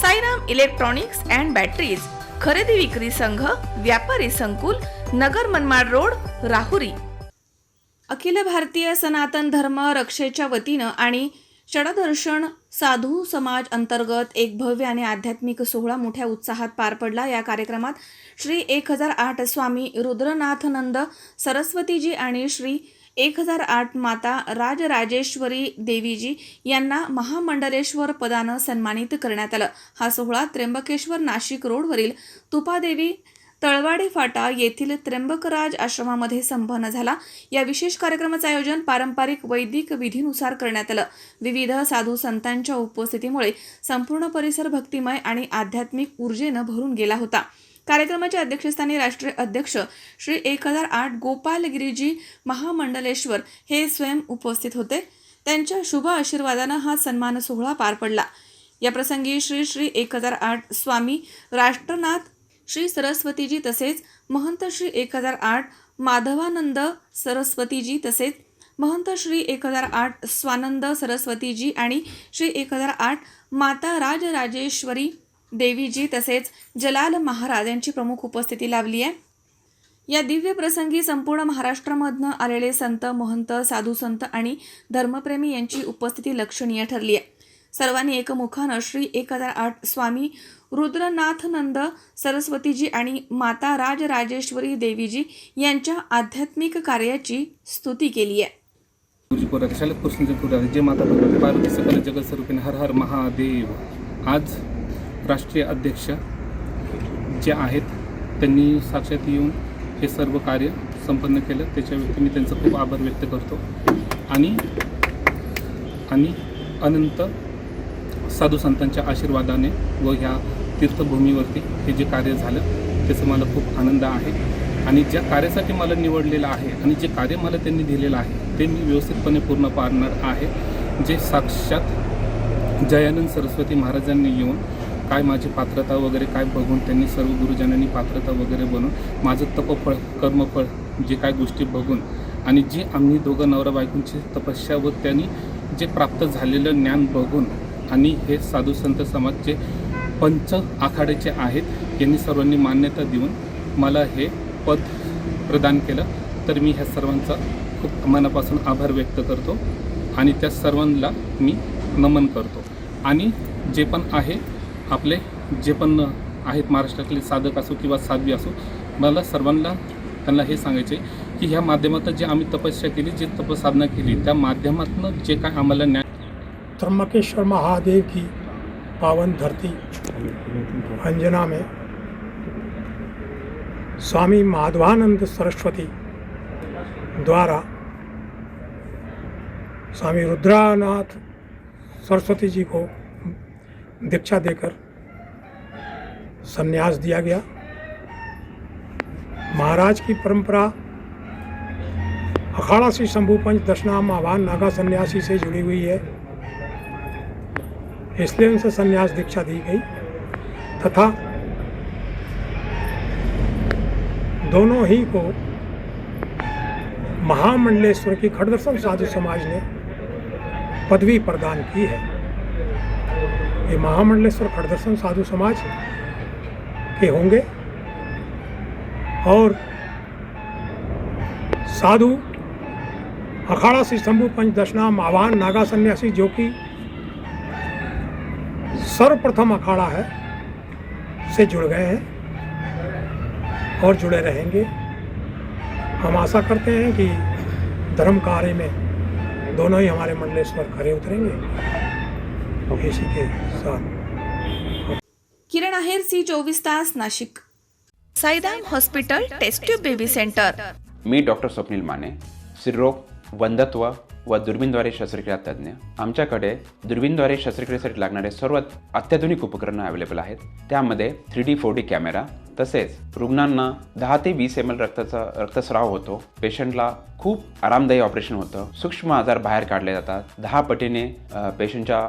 Sairam electronics and batteries खरेदी विक्री संघ व्यापारी संकुल नगर मनमाड रोड राहुरी. अखिल भारतीय सनातन धर्म रक्षेच्या वतीनं आणि षडदर्शन साधू समाज अंतर्गत एक भव्य आणि आध्यात्मिक सोहळा मोठ्या उत्साहात पार पडला. या कार्यक्रमात श्री एक हजार आठ स्वामी रुद्रनाथनंद सरस्वतीजी आणि श्री एक हजार आठ माता राजराजेश्वरी देवीजी यांना महामंडलेश्वर पदानं सन्मानित करण्यात आलं. हा सोहळा त्र्यंबकेश्वर नाशिक रोडवरील तुपादेवी तळवाडी फाटा येथील त्र्यंबकराज आश्रमामध्ये संपन्न झाला. या विशेष कार्यक्रमाचं आयोजन पारंपरिक वैदिक विधीनुसार करण्यात आलं. विविध साधू संतांच्या उपस्थितीमुळे संपूर्ण परिसर भक्तिमय आणि आध्यात्मिक ऊर्जेनं भरून गेला होता. कार्यक्रमाच्या अध्यक्षस्थानी राष्ट्रीय अध्यक्ष श्री एक हजार आठ गोपालगिरीजी महामंडलेश्वर हे स्वयं उपस्थित होते. त्यांच्या शुभ आशीर्वादानं हा सन्मान सोहळा पार पडला. या प्रसंगी श्री श्री एक हजार आठ स्वामी राष्ट्रनाथ श्री सरस्वतीजी तसेच महंत श्री एक हजार आठ माधवानंद सरस्वतीजी तसेच महंत श्री एक हजार आठ स्वानंद सरस्वतीजी आणि श्री एक हजार आठ माता राजराजेश्वरी देवीजी तसेच जलाल महाराज यांची प्रमुख उपस्थिती लाभली आहे. या दिव्य प्रसंगी संपूर्ण महाराष्ट्रामधनं आलेले संत महंत साधू संत आणि धर्मप्रेमी यांची उपस्थिती लक्षणीय ठरली आहे. सर्वांनी एकमुखानं श्री एक हजार आठ स्वामी रुद्रनाथनंद सरस्वतीजी आणि माता राजराजेश्वरी देवीजी यांच्या आध्यात्मिक कार्याची स्तुती केली आहे. जे माता पार्वती सकल जगत स्वरूपिणी हर हर महादेव. आज राष्ट्रीय अध्यक्ष जे आहेत त्यांनी साक्षात येऊन हे सर्व कार्य संपन्न केलं. त्याच्याव्यक्ती मी त्यांचा खूप आभार व्यक्त करतो. आणि आणि अनंत साधू संतांच्या आशीर्वादाने व ह्या तीर्थभूमीवरती हे जे कार्य झालं त्याचा मला खूप आनंद आहे. आणि ज्या कार्यासाठी मला निवडलेलं आहे आणि जे कार्य मला त्यांनी दिलेलं आहे ते मी व्यवस्थितपणे पूर्ण पाडणार आहे. जे साक्षात जयानंद सरस्वती महाराजांनी येऊन काय माझी पात्रता वगैरे काय बघून त्यांनी सर्व गुरुजनांनी पात्रता वगैरे बनवून माझं तपफळ कर्मफळ जे काय गोष्टी बघून आणि जे आम्ही दोघं नवरा बायकोंची तपस्या व त्यांनी जे प्राप्त झालेलं ज्ञान बघून आणि हे साधू संत समाजचे पंच आखाड्याचे आहेत यांनी सर्वांनी मान्यता देऊन मला हे पद प्रदान केलं. तर मी ह्या सर्वांचा खूप मनापासून आभार व्यक्त करतो आणि त्या सर्वांना मी नमन करतो. आणि जे पण आहे आपले जे पण आहेत महाराष्ट्रातले साधक असो किंवा साध्वी असो मला सर्वांना त्यांना हे सांगायचे की ह्या माध्यमातून जे आम्ही तपस्या केली जे तपसाधना केली त्या माध्यमातून जे काय आम्हाला ज्ञान त्र्यंबकेश्वर महादेव की पावन धरती अंजना में स्वामी माधवानंद सरस्वती द्वारा स्वामी रुद्रानाथ सरस्वती जी को दीक्षा देकर संन्यास दिया गया। महाराज की परंपरा अखाड़ा श्री शंभु पंच दशनाम आह्वान नागा सन्यासी से जुड़ी हुई है। इसलिए उनसे संन्यास दीक्षा दी गई तथा दोनों ही को महामंडलेश्वर की खड़दर्शन साधु समाज ने पदवी प्रदान की है। ये महामंडलेश्वर खड़दर्शन साधु समाज के होंगे और साधु अखाड़ा श्री शंभु पंच दशनाम आह्वान नागा सन्यासी जो कि सर्वप्रथम अखाड़ा है, से जुड़ गए हैं और जुड़े रहेंगे। हम आशा करते हैं कि धर्म कार्य में दोनों ही हमारे मंडलेश्वर खड़े उतरेंगे। इसी के साथ। किरण आहेर सी चोवीस तास Nashik. Saidam hospital test tube baby centre. मी डॉक्टर स्वप्नील माने स्त्रीरोग वंधत्व व दुर्बीनद्वारे शस्त्रक्रिया तज्ज्ञ. आमच्याकडे दुर्बीनद्वारे शस्त्रक्रियेसाठी लागणारे सर्व अत्याधुनिक उपकरणं अवेलेबल आहेत. त्यामध्ये three D four D camera तसेच रुग्णांना दहा ते वीस एम एल रक्ताचा रक्तस्राव होतो. पेशंटला खूप आरामदायी ऑपरेशन होतं. सूक्ष्म आजार बाहेर काढले जातात. दहा पटीने पेशंटच्या